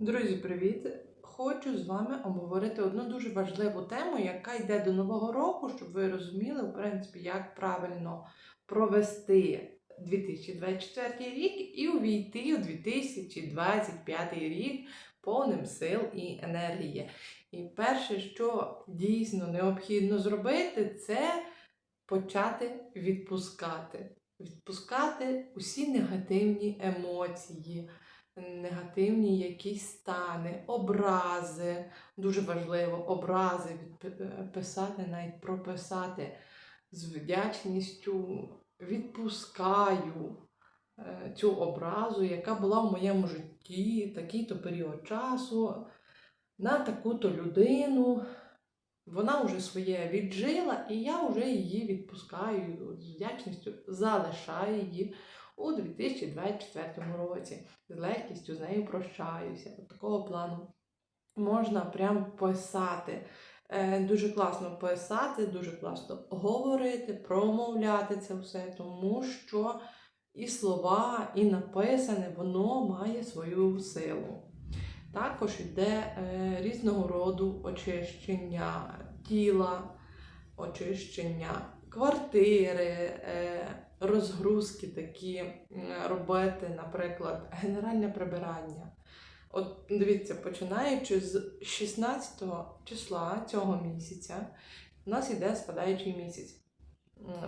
Друзі, привіт! Хочу з вами обговорити одну дуже важливу тему, яка йде до нового року, щоб ви розуміли, в принципі, як правильно провести 2024 рік і увійти у 2025 рік повним сил і енергії. І перше, що дійсно необхідно зробити, це почати відпускати. Відпускати усі негативні емоції негативні якісь стани, образи. Дуже важливо образи відписати, навіть прописати з вдячністю. Відпускаю е, цю образу, яка була в моєму житті, такий-то період часу, на таку-то людину. Вона вже своє віджила, і я вже її відпускаю з вдячністю, залишаю її у 2024 році. З легкістю з нею прощаюся. От такого плану можна прям писати. Е, Дуже класно писати, дуже класно говорити, промовляти це все, тому що і слова, і написане, воно має свою силу. Також йде е, різного роду очищення тіла, очищення квартири, е, розгрузки такі робити, наприклад, генеральне прибирання. От дивіться, починаючи з 16 числа цього місяця, у нас йде спадаючий місяць.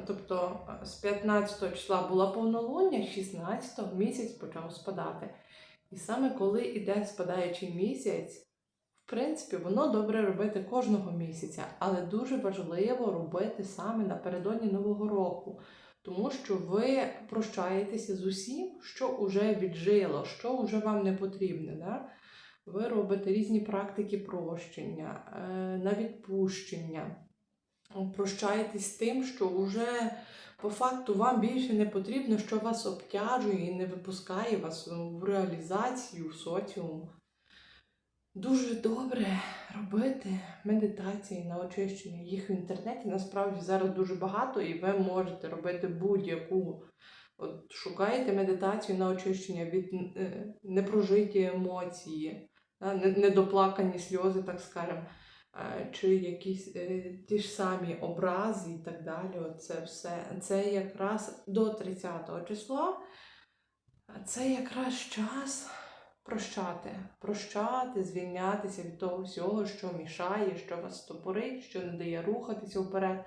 Тобто з 15 числа була повнолуння, 16 місяць почав спадати. І саме коли йде спадаючий місяць, в принципі, воно добре робити кожного місяця, але дуже важливо робити саме напередодні Нового року, тому що ви прощаєтеся з усім, що вже віджило, що вже вам не потрібне. Да? Ви робите різні практики прощення, е, на відпущення, прощаєтесь з тим, що вже по факту вам більше не потрібно, що вас обтяжує і не випускає вас в реалізацію в соціум. Дуже добре робити медитації на очищення. Їх в інтернеті насправді зараз дуже багато, і ви можете робити будь-яку. От Шукаєте медитацію на очищення від е, непрожиті емоції, недоплакані сльози, так скажемо, чи якісь е, ті ж самі образи і так далі. Оце все. Це якраз до 30 числа. Це якраз час прощати, прощати, звільнятися від того всього, що мішає, що вас стопорить, що не дає рухатися вперед.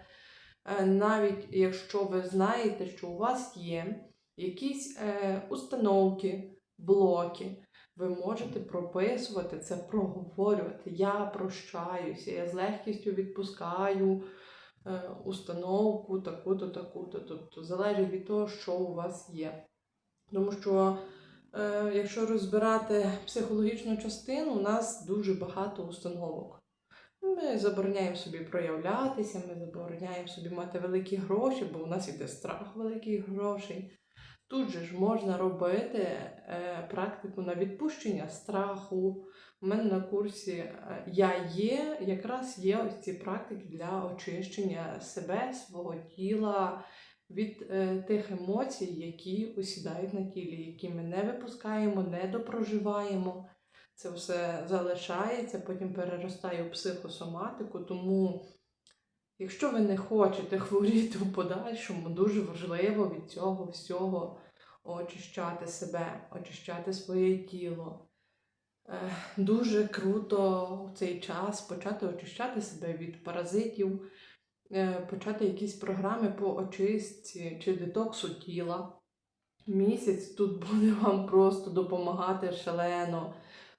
Е, навіть якщо ви знаєте, що у вас є якісь е, установки, блоки, ви можете прописувати це, проговорювати. Я прощаюся, я з легкістю відпускаю е, установку таку-то, таку-то. Тобто залежить від того, що у вас є. Тому що якщо розбирати психологічну частину, у нас дуже багато установок. Ми забороняємо собі проявлятися, ми забороняємо собі мати великі гроші, бо у нас іде страх великих грошей. Тут же ж можна робити е, практику на відпущення страху. У мене на курсі е, я є, якраз є ось ці практики для очищення себе, свого тіла, від е, тих емоцій, які осідають на тілі, які ми не випускаємо, не допроживаємо. Це все залишається, потім переростає в психосоматику. Тому, якщо ви не хочете хворіти в подальшому, дуже важливо від цього всього очищати себе, очищати своє тіло. Е, дуже круто в цей час почати очищати себе від паразитів. Е, почати якісь програми по очистці чи детоксу тіла. Місяць тут буде вам просто допомагати шалено,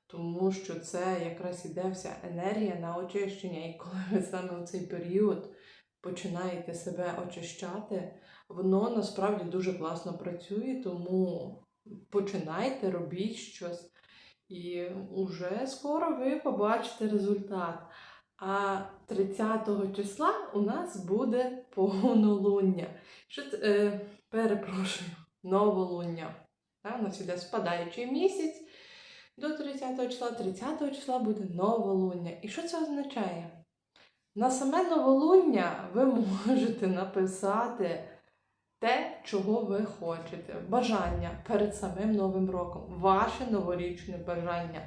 тому що це якраз іде вся енергія на очищення. І коли ви саме в цей період починаєте себе очищати, воно насправді дуже класно працює, тому починайте, робіть щось. І вже скоро ви побачите результат. А 30 числа у нас буде повнолуння. Що це, е, перепрошую, новолуння. Так, у нас іде спадаючий місяць. До 30 числа, 30 числа буде новолуння. І що це означає? На саме новолуння ви можете написати те, чого ви хочете. Бажання перед самим Новим роком. Ваше новорічне бажання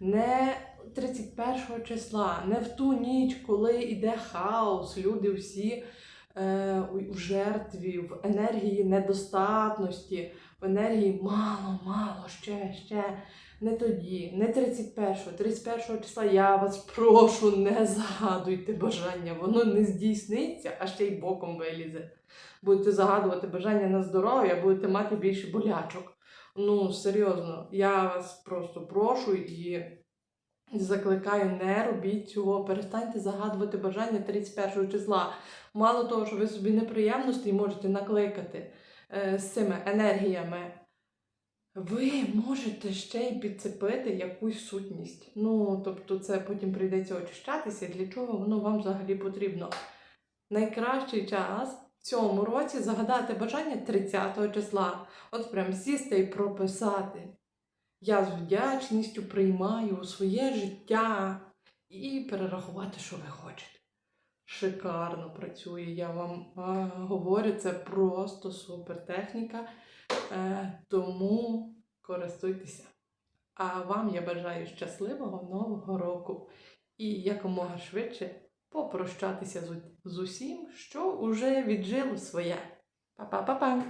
не 31 числа, не в ту ніч, коли йде хаос, люди всі е, у- жертві, в енергії недостатності, в енергії мало, мало, ще, ще. Не тоді, не 31-го, 31 числа я вас прошу, не загадуйте бажання, воно не здійсниться, а ще й боком вилізе. Будете загадувати бажання на здоров'я, будете мати більше болячок. Ну, серйозно, я вас просто прошу і закликаю, не робіть цього, перестаньте загадувати бажання 31 числа. Мало того, що ви собі неприємності можете накликати е, з цими енергіями. Ви можете ще й підцепити якусь сутність. Ну, тобто, це потім прийдеться очищатися. Для чого воно вам взагалі потрібно? Найкращий час в цьому році загадати бажання 30 числа. От прям сісти і прописати. Я з вдячністю приймаю у своє життя і перерахувати, що ви хочете. Шикарно працює, я вам говорю, це просто супер техніка. Е, тому користуйтеся. А вам я бажаю щасливого нового року і якомога швидше попрощатися з, усім, що уже віджило своє. Па-па-па-па!